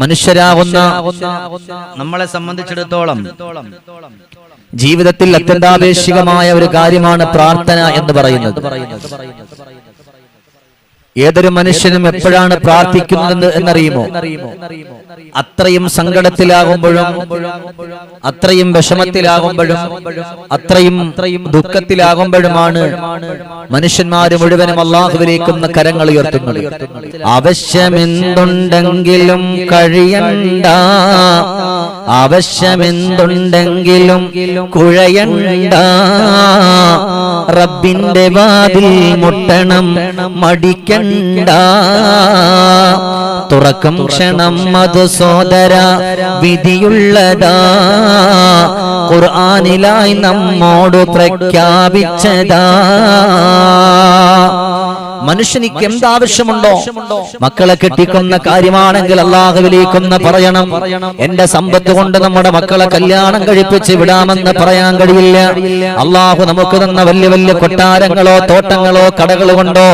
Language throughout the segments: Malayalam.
മനുഷ്യരാകുന്ന നമ്മളെ സംബന്ധിച്ചിടത്തോളം ജീവിതത്തിൽ അത്യന്താപേക്ഷികമായ ഒരു കാര്യമാണ് പ്രാർത്ഥന എന്ന് പറയുന്നത്. ഏതൊരു മനുഷ്യനും എപ്പോഴാണ് പ്രാർത്ഥിക്കുന്നത് എന്നറിയുമോ? അത്രയും സങ്കടത്തിലാകുമ്പോഴും അത്രയും വിഷമത്തിലാകുമ്പോഴും അത്രയും ദുഃഖത്തിലാകുമ്പോഴുമാണ് മനുഷ്യന്മാര് മുഴുവനും അള്ളാഹുവിലേക്കുന്ന കരങ്ങൾ ഉയർത്തുന്നത്. ആവശ്യമെന്തുണ്ടെങ്കിലും കഴിയണ്ട. ആവശ്യമെന്തുണ്ടെങ്കിലും കുഴയണ്ട. റബ്ബിന്റെ വാതിൽ മുട്ടണം മടിക്കണ്ട. തുറക്കും ക്ഷണം അത് സോദര വിധിയുള്ളതാ. ഖുർആനിലായി നമ്മോട് പ്രഖ്യാപിച്ചതാ. മനുഷ്യനിക്ക് എന്താവശ്യമുണ്ടോ? മക്കളെ കെട്ടിക്കുന്ന കാര്യമാണെങ്കിൽ അള്ളാഹുവിലേക്കൊന്ന് പറയണം. എന്റെ സമ്പത്ത് കൊണ്ട് നമ്മുടെ മക്കളെ കല്യാണം കഴിപ്പിച്ച് വിടാമെന്ന് പറയാൻ കഴിയില്ല. അള്ളാഹു നമുക്ക് തന്ന വലിയ വലിയ കൊട്ടാരങ്ങളോ തോട്ടങ്ങളോ കടകൾ കൊണ്ടോ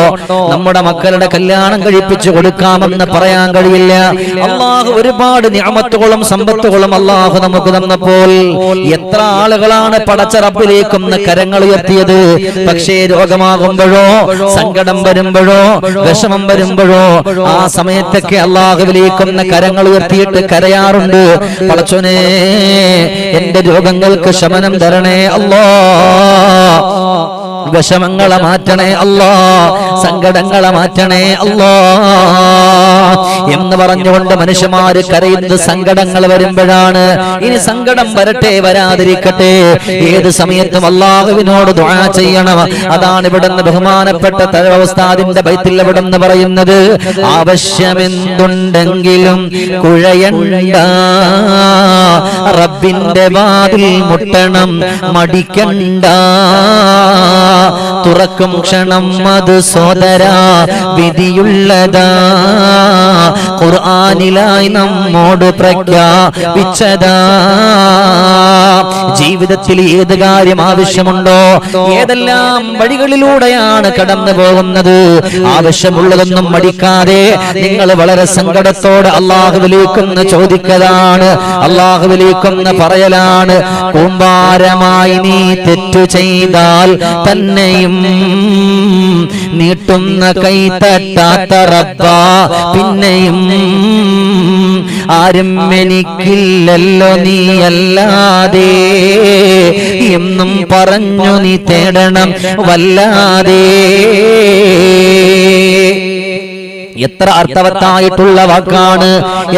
നമ്മുടെ മക്കളുടെ കല്യാണം കഴിപ്പിച്ച് കൊടുക്കാമെന്ന് പറയാൻ കഴിയില്ല. അള്ളാഹു ഒരുപാട് ഞാമത്തുകളും സമ്പത്തുകളും അള്ളാഹു നമുക്ക് തന്നപ്പോൾ എത്ര ആളുകളാണ് പടച്ച റബ്ബിലേക്കൊന്ന് കരങ്ങൾ ഉയർത്തിയത്. പക്ഷേ രോഗമാകുമ്പോഴോ സങ്കടം വരുമ്പോഴോ വിഷമം വരുമ്പോഴോ ആ സമയത്തൊക്കെ അള്ളാഹു വിലയിക്കുന്ന കരങ്ങൾ ഉയർത്തിയിട്ട് കരയാറുണ്ട്. പളച്ചോനെ എന്റെ രോഗങ്ങൾക്ക് ശമനം തരണേ അല്ലോ വിഷമങ്ങളെ മാറ്റണേ അല്ലോ സങ്കടങ്ങളെ മാറ്റണേ അല്ലോ. എന്ന് പറഞ്ഞുകൊണ്ട് മനുഷ്യന്മാര് കരയുന്നത് സങ്കടങ്ങൾ വരുമ്പോഴാണ്. ഇനി സങ്കടം വരട്ടെ വരാതിരിക്കട്ടെ. ഏത് സമയത്തും അള്ളാഹുവിനോട് ദുആ ചെയ്യണം. അതാണ് ഇവിടുന്ന് ബഹുമാനപ്പെട്ട തലവസ്ഥാദിന്റെ ബൈത്തിൽ ഇവിടുന്ന് പറയുന്നത്. ആവശ്യമെന്തുണ്ടെങ്കിലും കുഴയണ്ട. റബ്ബിന്റെ വാതിൽ മുട്ടണം മടിക്കണ്ട. തുറക്കും ക്ഷണം അത് സോദര വിധിയുള്ളതാ. ഖുർആനിലായി നമ്മോട് പ്രഖ്യാപിച്ചതാ. ജീവിതത്തിൽ ഏത് കാര്യം ആവശ്യമുണ്ടോ ഏതെല്ലാം വഴികളിലൂടെയാണ് കടന്നു പോകുന്നത്? ആവശ്യമുള്ളതൊന്നും മടിക്കാതെ നിങ്ങൾ വളരെ സങ്കടത്തോടെ അള്ളാഹുവിലേക്കൊന്ന് ചോദിക്കലാണ് അള്ളാഹുവിലേക്കൊന്ന് പറയലാണ് കൂമ്പാരമായി നീ തെറ്റു ചെയ്താൽ തന്നെയും നീട്ടുന്ന കൈ തട്ടാത്ത റബ്ബ പിന്നെയും ആരും എനിക്കില്ലല്ലോ നീ അല്ലാതെ. എന്നും പറഞ്ഞു നീ തേടണം വല്ലാതെ. എത്ര അർത്ഥവത്തായിട്ടുള്ള വാക്കാണ്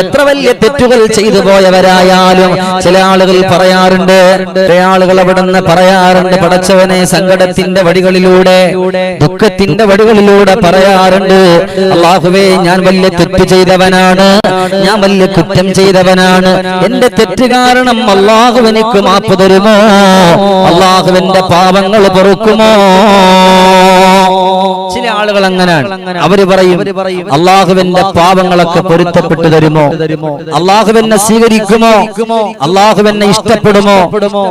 എത്ര വലിയ തെറ്റുകൾ ചെയ്തു പോയവരായാലും ചില ആളുകൾ പറയാറുണ്ട് ചില ആളുകൾ അവിടെ നിന്ന് പറയാറുണ്ട് പടച്ചവനെ സങ്കടത്തിന്റെ വടികളിലൂടെ ദുഃഖത്തിന്റെ വടികളിലൂടെ പറയാറുണ്ട് അള്ളാഹുവേ ഞാൻ വലിയ തെറ്റ് ചെയ്തവനാണ് ഞാൻ വലിയ കുറ്റം ചെയ്തവനാണ് എന്റെ തെറ്റ് കാരണം അള്ളാഹു മാപ്പ് തരുമോ? അള്ളാഹുവിന്റെ പാപങ്ങൾ പൊറുക്കുമോ? ചില ആളുകൾ അങ്ങനെയാണ് അവർ പറയും അള്ളാഹുവിന്റെ പാപങ്ങളൊക്കെ പൊരുത്തപ്പെട്ടു തരുമോ? അള്ളാഹുവിനെ സ്വീകരിക്കുമോ? അള്ളാഹുവിനെ ഇഷ്ടപ്പെടുമോ?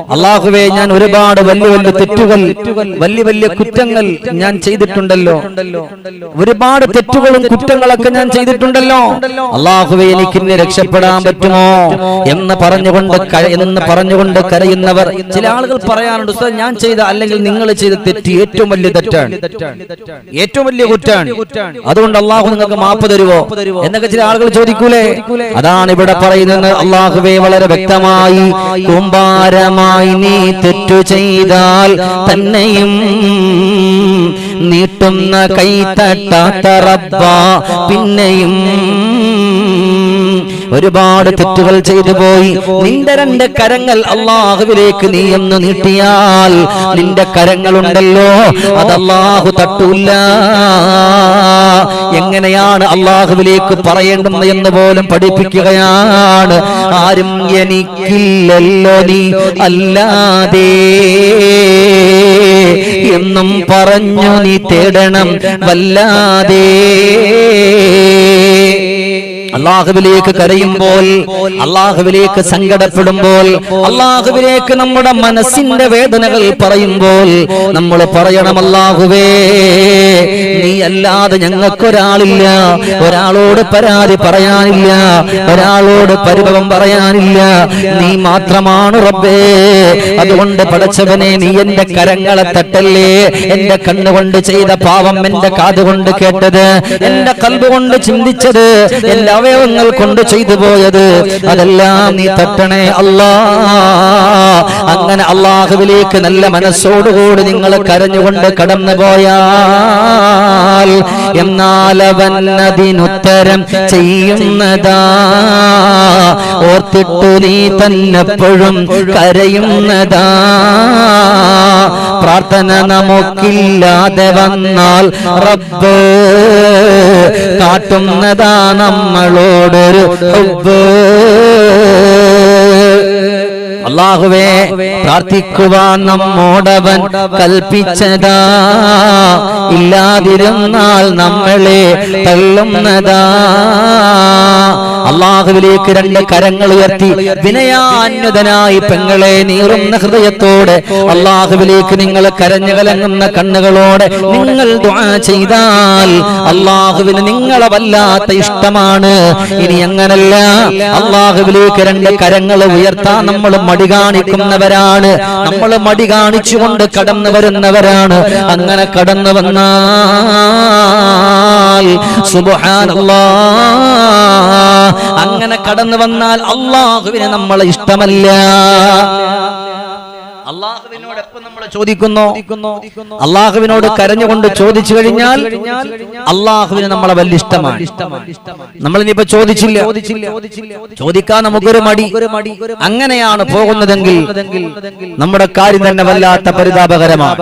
അള്ളാഹുവെ ഞാൻ ഒരുപാട് വലിയ വലിയ തെറ്റുകൾ വലിയ വലിയ കുറ്റങ്ങൾ ഞാൻ ചെയ്തിട്ടുണ്ടല്ലോ. ഒരുപാട് തെറ്റുകളും കുറ്റങ്ങളൊക്കെ ഞാൻ ചെയ്തിട്ടുണ്ടല്ലോ. അള്ളാഹുവെ എനിക്ക് ഇന്ന് രക്ഷപ്പെടാൻ പറ്റുമോ? എന്ന് പറഞ്ഞുകൊണ്ട് എന്ന് പറഞ്ഞുകൊണ്ട് കരയുന്നവർ ചില ആളുകൾ പറയാറുണ്ട് "ഉസ്താദ്, ഞാൻ ചെയ്ത അല്ലെങ്കിൽ നിങ്ങൾ ചെയ്ത തെറ്റ് ഏറ്റവും വലിയ തെറ്റാണ്. ഏറ്റവും വലിയ കുറ്റാണ്. അതുകൊണ്ട് അള്ളാഹു നിങ്ങൾക്ക് മാപ്പ് തരുവോ? എന്നൊക്കെ ചില ആളുകൾ ചോദിക്കൂലേ? അതാണ് ഇവിടെ പറയുന്നത്. അള്ളാഹുവെ വളരെ വ്യക്തമായി കുമ്പാരമായി നീ തെറ്റു ചെയ്താൽ തന്നെയും നീട്ടുന്ന കൈ തട്ടാത്ത റബ്ബ പിന്നെയും ഒരുപാട് തെറ്റുകൾ ചെയ്തു പോയി. നിന്റെ രണ്ട് കരങ്ങൾ അള്ളാഹുവിലേക്ക് നീ എന്ന് നീട്ടിയാൽ നിന്റെ കരങ്ങളുണ്ടല്ലോ. അത് അള്ളാഹു തട്ടൂല്ല എങ്ങനെയാണ് അള്ളാഹുവിലേക്ക് പറയേണ്ടത് എന്ന് പോലും പഠിപ്പിക്കുകയാണ്. ആരും എനിക്കില്ലല്ലോ നീ അല്ലാതെ. എന്നും പറഞ്ഞു നീ തേടണം വല്ലാതെ. അള്ളാഹുവിലേക്ക് കരയുമ്പോൾ അള്ളാഹുവിലേക്ക് സങ്കടപ്പെടുമ്പോൾ അള്ളാഹുവിലേക്ക് നമ്മുടെ മനസ്സിന്റെ വേദനകൾ പറയുമ്പോൾ നമ്മൾ പറയണം അല്ലാഹുവേ നീ അല്ലാതെ ഞങ്ങൾക്കൊരാളില്ല ഒരാളോട് പരാതി പറയാനില്ല ഒരാളോട് പരിഭവം പറയാനില്ല നീ മാത്രമാണ് റബ്ബേ. അതുകൊണ്ട് പടച്ചവനെ നീ എന്റെ കരങ്ങളെ തട്ടല്ലേ? എന്റെ കണ്ണുകൊണ്ട് ചെയ്ത പാവം എന്റെ കാതുകൊണ്ട് കേട്ടത് എന്റെ കൽബ് കൊണ്ട് ചിന്തിച്ചത് എന്റെ അവയവങ്ങൾ കൊണ്ട് ചെയ്തു പോയത്. അതെല്ലാം നീ തട്ടണേ അല്ലാ. അങ്ങനെ അള്ളാഹുവിലേക്ക് നല്ല മനസ്സോടുകൂടി നിങ്ങൾ കരഞ്ഞുകൊണ്ട് കടന്നു പോയാൽ എന്നാൽ അവൻ അതിനുത്തരം ചെയ്യുന്നതാ. ഓർത്തിട്ടു നീ തന്നെപ്പോഴും കരയുന്നതാ. പ്രാർത്ഥന നമുക്കില്ലാതെ വന്നാൽ റബ്ബ് കാട്ടുന്നതാ നമ്മളോടൊരു ഹുബ്ബ് അള്ളാഹുവേ പ്രാർത്ഥിക്കുവാൻ നമ്മോടവൻ കൽപ്പിച്ചതാ. ഇല്ലാതിരുന്നാൽ നമ്മളെ തള്ളുന്നതാ. അള്ളാഹുവിലേക്ക് രണ്ട് കരങ്ങൾ ഉയർത്തി വിനയാന്യതനായി പെങ്ങളെ നീറുന്ന ഹൃദയത്തോടെ അള്ളാഹുവിലേക്ക് നിങ്ങൾ കരഞ്ഞു കലങ്ങുന്ന കണ്ണുകളോടെ നിങ്ങൾ ചെയ്താൽ അള്ളാഹുവിന് നിങ്ങളെ വല്ലാത്ത ഇഷ്ടമാണ്. ഇനി അങ്ങനല്ല. അള്ളാഹുവിലേക്ക് രണ്ട് കരങ്ങൾ ഉയർത്താൻ നമ്മൾ മടി കാണിക്കുന്നവരാണ്. നമ്മൾ മടി കാണിച്ചുകൊണ്ട് കടന്നു വരുന്നവരാണ്. അങ്ങനെ കടന്നു വന്നാൽ സുബ്ഹാനല്ലാ അങ്ങനെ കടന്നു വന്നാൽ അള്ളാഹുവിനെ നമ്മളെ ഇഷ്ടമല്ല. അള്ളാഹുവിനോട് നമ്മൾ ചോദിക്കുന്നു? അള്ളാഹുവിനോട് കരഞ്ഞുകൊണ്ട് ചോദിച്ചു കഴിഞ്ഞാൽ അള്ളാഹുവിന് നമ്മളെ വലിയ ഇഷ്ടമാണ്. നമ്മൾ ഇനിയിപ്പോ ചോദിച്ചില്ല. ചോദിക്കാൻ നമുക്കൊരു മടി. അങ്ങനെയാണ് പോകുന്നതെങ്കിൽ നമ്മുടെ കാര്യം തന്നെ വല്ലാത്ത പരിതാപകരമാണ്.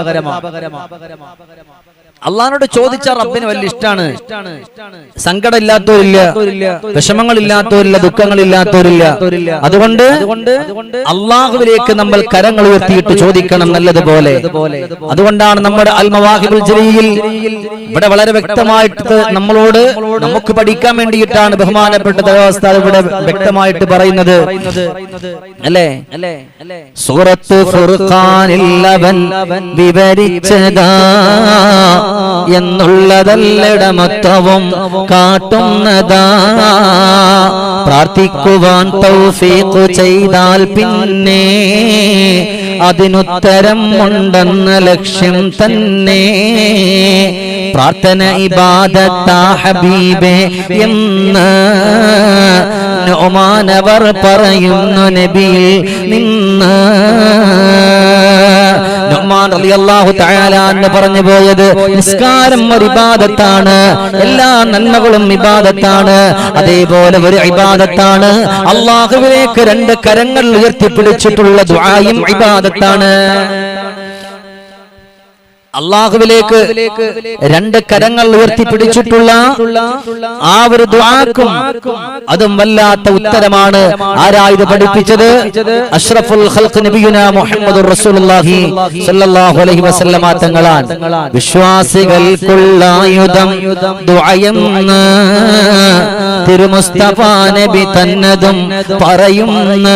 അള്ളഹാനോട് ചോദിച്ച റബ്ബിന് വലിയ ഇഷ്ടമാണ് സങ്കടമില്ലാത്തവരില്ല. വിഷമങ്ങളില്ലാത്തവരില്ല. ദുഃഖങ്ങളില്ലാത്തവരില്ല. അതുകൊണ്ട് അള്ളാഹുവിലേക്ക് നമ്മൾ കരങ്ങൾ ഉയർത്തിയിട്ട് ചോദിക്കണം നല്ലതുപോലെ. അതുകൊണ്ടാണ് നമ്മുടെ അൽമവാഹിബുൽ ജലീൽ ഇവിടെ വളരെ വ്യക്തമായിട്ട് നമ്മളോട് നമുക്ക് പഠിക്കാൻ വേണ്ടിയിട്ടാണ് ബഹുമാനപ്പെട്ട ദേവസ്ഥ ഇവിടെ വ്യക്തമായിട്ട് പറയുന്നത്. അല്ലേ? സൂറത്ത് ഫുർഖാനിൽ അവൻ വിവരിച്ചതാ. എന്നുള്ളതല്ലടമത്വവും കാട്ടുന്നതാ. പ്രാർത്ഥിക്കുവാൻ തൗഫീക്കു ചെയ്താൽ പിന്നെ അതിനുത്തരം ഉണ്ടെന്ന ലക്ഷ്യം തന്നെ. പ്രാർത്ഥന ഇബാദത്താ ഹബീബെ എന്ന് നോമാനവർ പറയുന്നു നബിയിൽ നിന്ന്. തആല പറഞ്ഞു പോയത് നിസ്കാരം ഒരു ഇബാദത്താണ് എല്ലാ നന്മകളും ഇബാദത്താണ് അതേപോലെ ഒരു ഇബാദത്താണ്. അള്ളാഹുവിലേക്ക് രണ്ട് കരങ്ങൾ ഉയർത്തിപ്പിടിച്ചിട്ടുള്ള ദുആയും ഇബാദത്താണ്. അള്ളാഹുവിലേക്ക് രണ്ട് കരങ്ങൾ ഉയർത്തി ഉയർത്തിപ്പിടിച്ചിട്ടുള്ള ആ ഒരു ദുആക്കും അതും വല്ലാത്ത ഉത്തരമാണ്. ആരായത് പഠിപ്പിച്ചത്? അഷ്റഫുൽ ഖൽഖ് നബിയുന മുഹമ്മദുർ റസൂലുള്ളാഹി സ്വല്ലല്ലാഹു അലൈഹി വസല്ലമ തങ്ങളാൻ വിശ്വാസികൾക്കുള്ള ആയുധം ദുആയെന്ന് തിരുമുസ്തഫ നബി തന്നതും പറയുന്ന.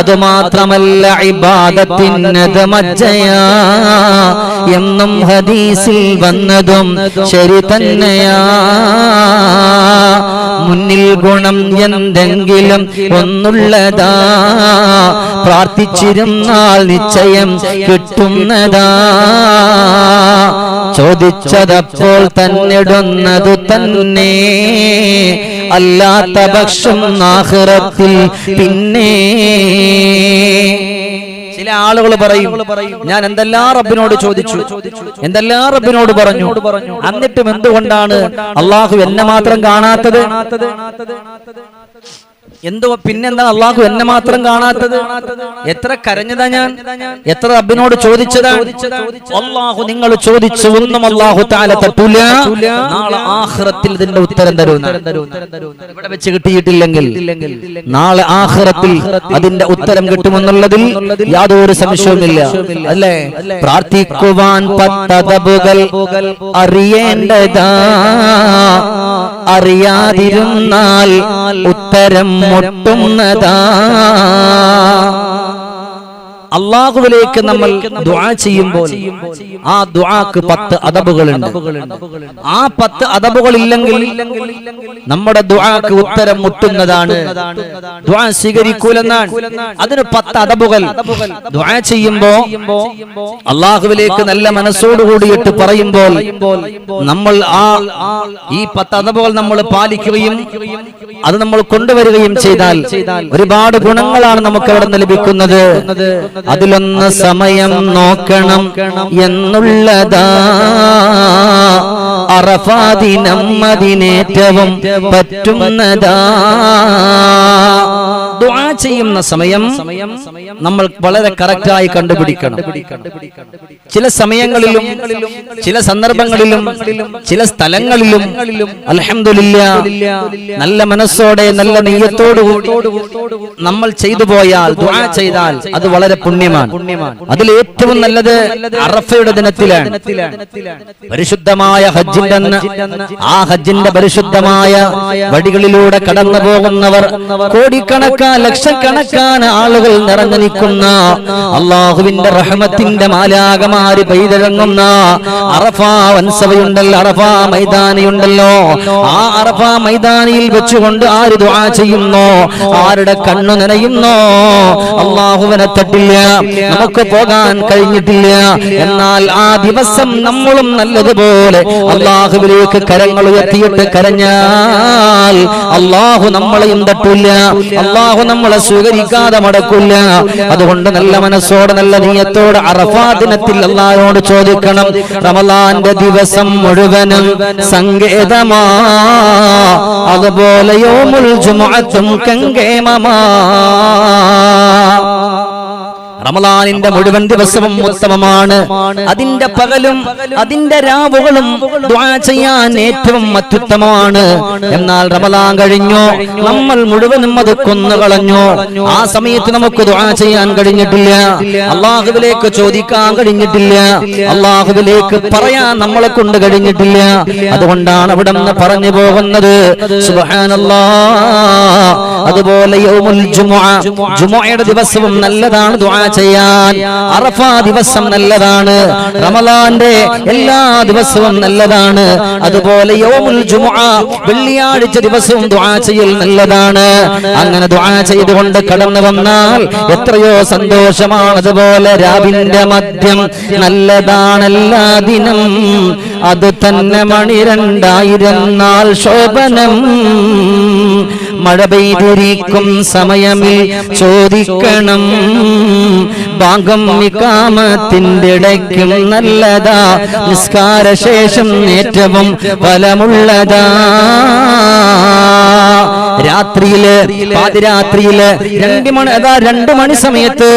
അതുമാത്രമല്ല ഇബാദത്തിനത് മജ്ജയാ. എന്നും ഹദീസിൽ വന്നതും ശരി തന്നെയാ. മുന്നിൽ ഗുണം എന്തെങ്കിലും ഒന്നുള്ളതാ. പ്രാർത്ഥിച്ചിരുന്നാൽ നിശ്ചയം കിട്ടുന്നതാ. ചോദിച്ചതപ്പോൾ തന്നിടുന്നതു തന്നെ. അല്ലാത്ത പക്ഷം നാഹ്റത്തിൽ പിന്നെ ചില ആളുകൾ പറയും ഞാൻ എന്തെല്ലാം റബ്ബിനോട് ചോദിച്ചു? എന്തെല്ലാം റബ്ബിനോട് പറഞ്ഞു? എന്നിട്ടും എന്തുകൊണ്ടാണ് അള്ളാഹു എന്നെ മാത്രം കാണാത്തത്? എന്തോ പിന്നെന്താ അള്ളാഹു എന്നെ മാത്രം കാണാത്തത്? എത്ര കരഞ്ഞതാ ഞാൻ? എത്ര റബ്ബിനോട് ചോദിച്ചതാ? അള്ളാഹു നിങ്ങൾ ചോദിച്ചു ഒന്നും അള്ളാഹു താല നാളെ ആഖിറത്തിൽ ഇതിന്റെ ഉത്തരം തരും ഇവിടെ വെച്ച് കിട്ടിയിട്ടില്ലെങ്കിൽ നാളെ ആഹ്റത്തിൽ അതിന്റെ ഉത്തരം കിട്ടുമെന്നുള്ളതിൽ യാതൊരു സംശയവുമില്ല. അല്ലേ? പ്രാർത്ഥിക്കുവാൻ പത്തതബുകൾ അറിയേണ്ടതാ. അറിയാതിരുന്നാൽ ഉത്തരം മുട്ടുന്നതാ. അള്ളാഹുവിലേക്ക് നമ്മൾ ദുആ ചെയ്യുമ്പോൾ ആ ദുആക്ക് പത്ത് അദബുകളുണ്ട്. ആ പത്ത് അദബുകൾ ഇല്ലെങ്കിൽ നമ്മുടെ ദുആക്ക് ഉത്തരം മുട്ടുന്നതാണ്. ദുആ സ്വീകരിക്കൂലെന്നാണ്. അതിന് പത്ത് അദബുകൾ. ദുആ ചെയ്യുമ്പോ അള്ളാഹുവിലേക്ക് നല്ല മനസ്സോടുകൂടിയിട്ട് പറയുമ്പോൾ നമ്മൾ ആ ഈ പത്ത് അദബുകൾ നമ്മൾ പാലിക്കുകയും അത് നമ്മൾ കൊണ്ടുവരികയും ചെയ്താൽ ഒരുപാട് ഗുണങ്ങളാണ് നമുക്ക് അവിടെ നിന്ന് ലഭിക്കുന്നത്. അതിലൊന്ന് സമയം നോക്കണം എന്നുള്ളതാ. അറഫാദിനം അതിനേറ്റവും പറ്റുന്നതാ. ചെയ്യുന്ന സമയം നമ്മൾ വളരെ കറക്റ്റായി കണ്ടുപിടിക്കണം. ചില സമയങ്ങളിലും ചില സന്ദർഭങ്ങളിലും ചില സ്ഥലങ്ങളിലും അൽഹംദുലില്ലാ നല്ല മനസ്സോടെ നല്ല നെയ്യത്തോടു നമ്മൾ ചെയ്തു പോയാൽ ദുആ ചെയ്താൽ അത് വളരെ പുണ്യമാണ്. അതിൽ ഏറ്റവും നല്ലത് അറഫയുടെ ദിനത്തിലാണ്. പരിശുദ്ധമായ ഹജ്ജിന്റെ ആ ഹജ്ജിന്റെ പരിശുദ്ധമായ വടികളിലൂടെ കടന്നു പോകുന്നവർ കോടിക്കണക്കാൻ ലക്ഷക്കണക്കാൻ ആളുകൾ നിറഞ്ഞു നിൽക്കുന്ന. അള്ളാഹുവിന്റെ റഹ്മത്തിന്റെ മാലാകമാര് പെയ്തിറങ്ങുന്ന അറഫ വൻസവയുണ്ടല്ലോ അറഫ മൈതാനിയുണ്ടല്ലോ. ആ അറഫ മൈതാനിയിൽ വെച്ചുകൊണ്ട് ആര് ദുആ ചെയ്യുന്നു? ആരുടെ കണ്ണു നനയുന്നോ? അള്ളാഹുവിനെ തട്ടില്ല നമുക്ക് പോകാൻ കഴിഞ്ഞിട്ടില്ല. എന്നാൽ ആ ദിവസം നമ്മളും നല്ലതുപോലെ അള്ളാഹുവിലേക്ക് കരങ്ങൾ ഉയർത്തിയിട്ട് കരഞ്ഞാൽ അള്ളാഹു നമ്മളെയും തട്ടില്ല. അള്ളാഹു നമ്മളെ സ്വീകരിക്കാതെ മടക്കില്ല അതുകൊണ്ട് നല്ല മനസ്സോടെ നല്ല നീയത്തോടെ അറഫാ ദിനത്തിൽ അള്ളാഹോട് ചോദിക്കണം. റമലാന്റെ ദിവസം മുഴുവനും സങ്കേതമാ. അതുപോലെ യോമുൽ ജുമുഅത്തും കങ്കേമമാ റമലാനിന്റെ മുഴുവൻ ദിവസവും ഉത്തമമാണ്. അതിന്റെ പകലും അതിന്റെ രാവുകളും ചെയ്യാൻ ഏറ്റവും അത്യുത്തമമാണ്. എന്നാൽ റമലാൻ കഴിഞ്ഞു. നമ്മൾ മുഴുവനും അത് കൊന്നുകളഞ്ഞു. ആ സമയത്ത് നമുക്ക് ദുആ ചെയ്യാൻ കഴിഞ്ഞിട്ടില്ല. അള്ളാഹുവിലേക്ക് ചോദിക്കാൻ കഴിഞ്ഞിട്ടില്ല. അള്ളാഹുവിലേക്ക് പറയാൻ നമ്മളെ കൊണ്ട് കഴിഞ്ഞിട്ടില്ല. അതുകൊണ്ടാണ് അവിടെ നിന്ന് പറഞ്ഞു പോകുന്നത്. അതുപോലെ ജുമുഅയുടെ ദിവസവും നല്ലതാണ് ദുആ ചെയ്യാൻ. അറഫാ ദിവസം നല്ലതാണ്. റമലാന്റെ എല്ലാ ദിവസവും നല്ലതാണ്. അതുപോലെ യൗമുൽ ജുമുഅ. വെള്ളിയാഴ്ച ദിവസവും ദുആ ചെയ്യൽ നല്ലതാണ്. അങ്ങനെ ദുആ ചെയ്തുകൊണ്ട് കടന്നു വന്നാൽ എത്രയോ സന്തോഷമാണ് അതുപോലെ രാവിന്റെ മദ്യം നല്ലതാണെല്ലാ ദിനം. അത് തന്നെ മണി രണ്ടായിരം നാൾ ശോഭനം. മഴ പെയ്തിരിക്കും സമയമിൽ ചോദിക്കണം. ഭാഗം വികാമത്തിന്റെ ഇടയ്ക്കും നല്ലതാ. നിസ്കാരശേഷം ഏറ്റവും ഫലമുള്ളതാ. രാത്രിയിൽ പാതിരാത്രിയിൽ രണ്ട് മണി അതാ രണ്ട് മണി സമയത്ത്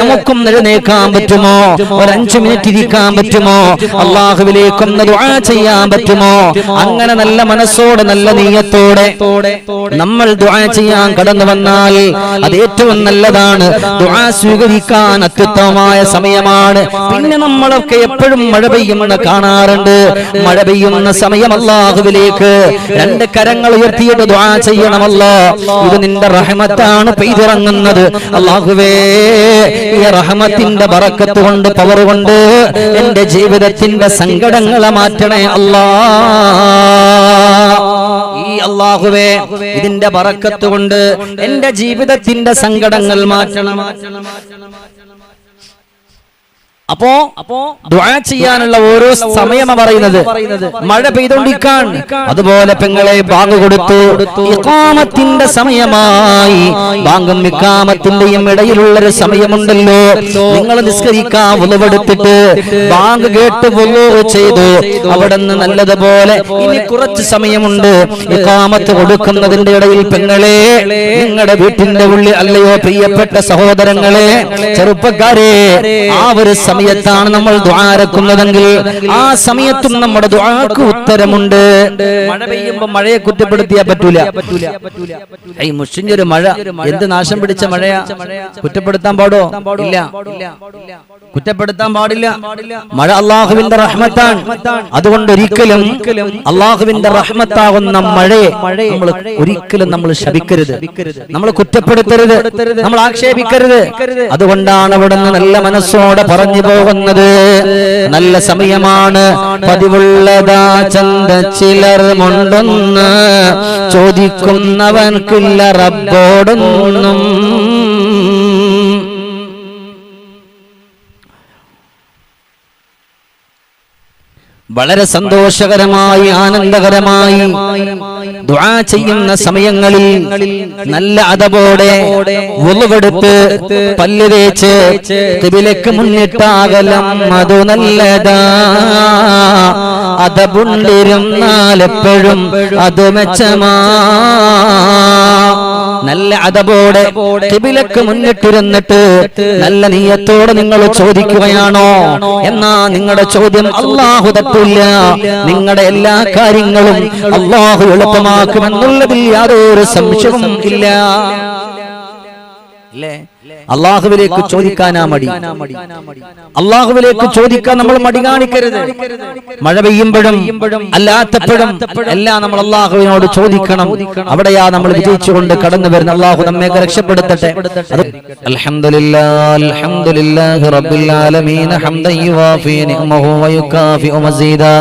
നമുക്കും എഴുന്നേക്കാൻ പറ്റുമോ? ഒരു അഞ്ചു മിനിറ്റ് ഇരിക്കാൻ പറ്റുമോ? അള്ളാഹുവിലേക്കൊന്ന് ദുആ ചെയ്യാൻ പറ്റുമോ? അങ്ങനെ നല്ല മനസ്സോടെ നല്ല നീയത്തോടെ നമ്മൾ ദുആ ചെയ്യാൻ കടന്നു വന്നാൽ അത് ഏറ്റവും നല്ലതാണ്. ദുആ സ്വീകരിക്കാൻ അത്യുത്തമമായ സമയമാണ്. പിന്നെ നമ്മളൊക്കെ എപ്പോഴും മഴ പെയ്യുമെന്ന് കാണാറുണ്ട്. മഴ പെയ്യുന്ന സമയം അള്ളാഹുവിലേക്ക് രണ്ട് കരങ്ങൾ ഉയർത്തിയിട്ട് ദുആ ചെയ്യണമല്ലോ ഇത് നിന്റെ റഹ്മത്താണ് പെയ്തിറങ്ങുന്നത്. അള്ളാഹുവേ ഈ റഹ്മത്തിന്റെ ബറക്കത്ത് കൊണ്ട് പവർ കൊണ്ട് എന്റെ ജീവിതത്തിന്റെ സങ്കടങ്ങളെ മാറ്റണേ അല്ലാ ഈ അള്ളാഹുവേ ഇതിന്റെ ബറക്കത്ത് കൊണ്ട് എന്റെ ജീവിതത്തിന്റെ സങ്കടങ്ങൾ മാറ്റണം. അപ്പോ അപ്പോ ദുആ ചെയ്യാനുള്ള ഓരോ സമയം പറയുന്നത്. മഴ പെയ്തോണ്ടിരിക്കാൻ. അതുപോലെ പെങ്ങളെ ബാങ്ക് കൊടുത്തു. ഇക്കാമത്തിന്റെ സമയമായി. ബാങ്കും ഇക്കാമത്തിന്റെയും ഇടയിലുള്ള ഒരു സമയമുണ്ടല്ലോ. നിങ്ങൾ നിസ്കരിക്കാൻ ഉളവെടുത്തിട്ട് ബാങ്ക് കേട്ട് വുളു ചെയ്തു. അവിടെ നിന്ന് നല്ലതുപോലെ ഇനി കുറച്ച് സമയമുണ്ട്. ഇക്കാമത്ത് കൊടുക്കുന്നതിന്റെ ഇടയിൽ പെങ്ങളെ നിങ്ങളുടെ വീട്ടിന്റെ ഉള്ളിൽ അല്ലയോ പ്രിയപ്പെട്ട സഹോദരങ്ങളെ ചെറുപ്പക്കാരെ ആ ഒരു സമയത്താണ് നമ്മൾ ദ്വാരക്കുന്നതെങ്കിൽ ആ സമയത്തും നമ്മുടെ ദ്വാക്ക് ഉത്തരമുണ്ട്. മഴ പെയ്യുമ്പോ മഴയെ കുറ്റപ്പെടുത്തിയാ പറ്റൂല. ഈ മുഷിഞ്ഞൊരു മഴ. എന്ത് നാശം പിടിച്ച മഴയാ? കുറ്റപ്പെടുത്താൻ പാടോ? ഇല്ല. കുറ്റപ്പെടുത്താൻ പാടില്ല. മഴ അള്ളാഹുവിന്റെ റഹ്മത്താണ്. അതുകൊണ്ട് ഒരിക്കലും അള്ളാഹുവിന്റെ റഹ്മത്താകുന്ന മഴയെ നമ്മൾ ഒരിക്കലും നമ്മൾ ശപിക്കരുത്. നമ്മൾ കുറ്റപ്പെടുത്തരുത്. നമ്മൾ ആക്ഷേപിക്കരുത്. അതുകൊണ്ടാണ് അവിടെ നല്ല മനസ്സോടെ പറഞ്ഞു പോകുന്നത്. നല്ല സമയമാണ്. പതിവുള്ളതാ ചന്ത ചിലർ മുണ്ടെന്ന് ചോദിക്കുന്നവൻക്കില്ല റബ്ബോടൊന്നും. വളരെ സന്തോഷകരമായി ആനന്ദകരമായി ദുആ ചെയ്യുന്ന സമയങ്ങളിൽ നല്ല അതപോടെ ഉളവെടുത്ത് പല്ല് തേച്ച് കിബിലക്ക് മുന്നിട്ടാകലം അതു നല്ലതാ. അതപുണ്ടിരുന്നാലെപ്പോഴും അത് മെച്ചമാ നല്ല അതബോടെ കിബിലക്ക് മുന്നിട്ടിരുന്നിട്ട് നല്ല നീയത്തോടെ നിങ്ങൾ ചോദിക്കുകയാണോ? എന്നാ നിങ്ങളുടെ ചോദ്യം അള്ളാഹു തട്ടില്ല. നിങ്ങളുടെ എല്ലാ കാര്യങ്ങളും അള്ളാഹു എളുപ്പമാക്കുമെന്നുള്ളതിൽ യാതൊരു സംശയവും ഇല്ല. അല്ലേ അള്ളാഹുവിലേക്ക് ചോദിക്കാനാ മടി അള്ളാഹുവിലേക്ക് ചോദിക്കാൻ നമ്മൾ മടി കാണിക്കരുത് മഴ പെയ്യുമ്പോഴും അല്ലാത്തപ്പോഴും എല്ലാം നമ്മൾ അള്ളാഹുവിനോട് ചോദിക്കണം അവിടെയാ നമ്മൾ വിജയിച്ചുകൊണ്ട് കടന്നു വരുന്ന അള്ളാഹു നമ്മെ രക്ഷപ്പെടുത്തട്ടെ അത് അൽഹംദുലില്ലാഹ് അൽഹംദുലില്ലാഹി റബ്ബിൽ ആലമീൻ ഹംദൻ യുവാഫി നിഅമഹു വയുകാഫി മസീദാ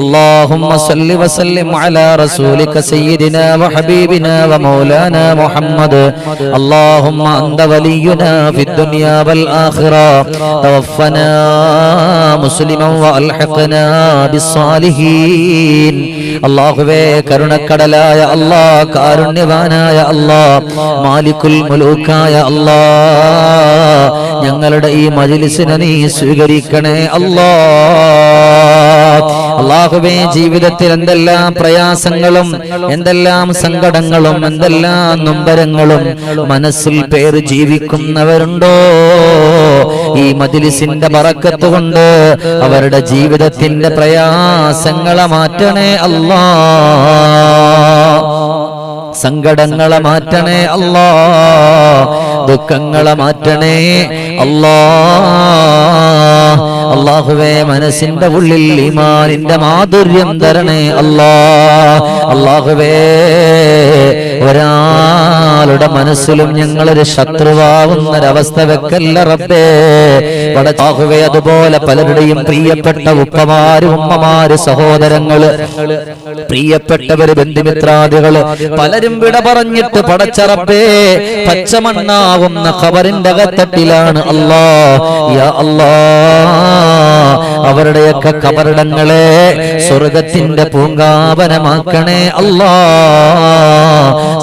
اللهم صل وسلم على رسولك سيدنا وحبيبنا ومولانا محمد اللهم أنت ولينا في الدنيا والآخرة توفنا مسلما وألحقنا بالصالحين അള്ളാഹുവേ കരുണക്കടലായ അല്ലാ കാരുണ്യവാനായ അല്ലാ മാലിക്കുൽ മുലൂക്കായ അല്ലാ ഞങ്ങളുടെ ഈ മജിലിസിനെ നീ സ്വീകരിക്കണേ അല്ലാ അള്ളാഹുവേ ജീവിതത്തിൽ എന്തെല്ലാം പ്രയാസങ്ങളും എന്തെല്ലാം സങ്കടങ്ങളും എന്തെല്ലാം നൊമ്പരങ്ങളും മനസ്സിൽ പേര് ജീവിക്കുന്നവരുണ്ടോ? ഈ മജിലിസിന്റെ പറക്കത്ത് കൊണ്ട് അവരുടെ ജീവിതത്തിന്റെ പ്രയാസങ്ങളെ മാറ്റണേ അല്ലാ. സങ്കടങ്ങളെ മാറ്റണേ അല്ലാ. ദുഃഖങ്ങളെ മാറ്റണേ അല്ലാ. അള്ളാഹുവേ മനസ്സിന്റെ ഉള്ളിൽ ഇമാനിന്റെ മാധുര്യം തരണേ അല്ലാ. അള്ളാഹുവേ ഒരാളുടെ മനസ്സിലും ഞങ്ങളൊരു ശത്രുവാകുന്ന ഒരവസ്ഥ വെക്കല്ല റബ്ബേ. വടക്കാകുക അതുപോലെ പലരുടെയും പ്രിയപ്പെട്ട ഉപ്പമാര് ഉമ്മമാര് സഹോദരങ്ങൾ പ്രിയപ്പെട്ടവര് ബന്ധുമിത്രാദികൾ പലരും വിട പറഞ്ഞിട്ട് പടച്ചറപ്പേ പച്ചമണ്ണാവുന്ന ഖബറിന്റെ അകത്തട്ടിലാണ് അല്ലാ യാ അല്ലാ അവരുടെയൊക്കെ കബറിടങ്ങളെ സ്വർഗത്തിന്റെ പൂങ്കാവനമാക്കണേ അല്ലാ.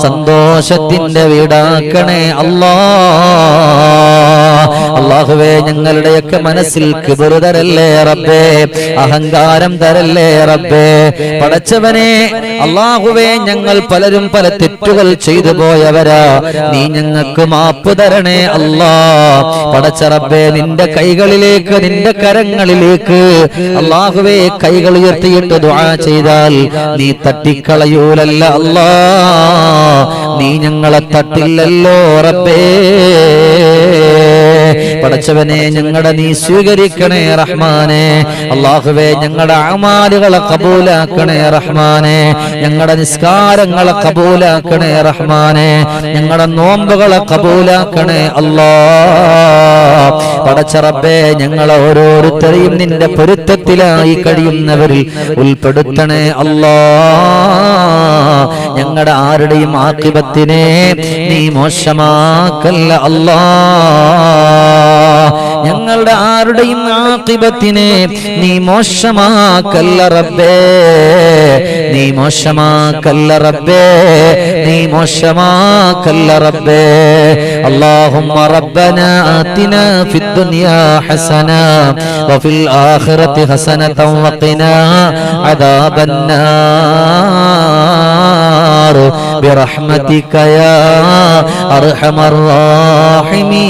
സന്തോഷത്തിന്റെ വീടാക്കണേ അല്ലാ. അള്ളാഹുവേ ഞങ്ങളുടെയൊക്കെ മനസ്സിൽ കിബറു തരല്ലേ റബ്ബേ? അഹങ്കാരം തരല്ലേ റബ്ബേ? പടച്ചവനെ അള്ളാഹുവേ ഞങ്ങൾ പലരും പല തെറ്റുകൾ ചെയ്തു പോയവരാ. നീ ഞങ്ങൾക്ക് മാപ്പ് തരണേ അല്ലാ പടച്ച റബ്ബേ നിന്റെ കൈകളിലേക്ക് നിന്റെ കരങ്ങളിലേക്ക് അള്ളാഹുവേ കൈകൾ ഉയർത്തിയിട്ട് ദുആ ചെയ്താൽ നീ തട്ടിക്കളയൂലല്ല അല്ലാ നീ ഞങ്ങളെ തട്ടില്ലല്ലോ റബ്ബേ. പടച്ചവനെ ഞങ്ങളുടെ നീ സ്വീകരിക്കണേ റഹ്മാനെ. അള്ളാഹുവേ ഞങ്ങളുടെ അമാലുകളെ കബൂലാക്കണേ റഹ്മാനെ. ഞങ്ങളുടെ നിസ്കാരങ്ങളെ കബൂലാക്കണേ റഹ്മാനെ. ഞങ്ങളുടെ നോമ്പുകളെ കബൂലാക്കണേ അല്ലാ. പടച്ചറബേ ഞങ്ങളെ ഓരോരുത്തരെയും നിന്റെ പൊരുത്തത്തിലായി കഴിയുന്നവരിൽ ഉൾപ്പെടുത്തണേ അല്ലാ. ഞങ്ങളുടെ ആരുടെയും ആക്കിബത്തിനെ നീ മോശമാക്കല്ല അല്ലാ ഞങ്ങളുടെ ആരുടെയും ആക്കിബത്തിനെ നീ മോശമാക്കല്ല റബ്ബേ നീ മോശമാക്കല്ല റബ്ബേ നീ മോശമാക്കല്ല റബ്ബേ اللهم ربنا آتنا في الدنيا حسنة وفي الآخرة حسنة وقنا عذاب النار برحمتك يا أرحم الراحمين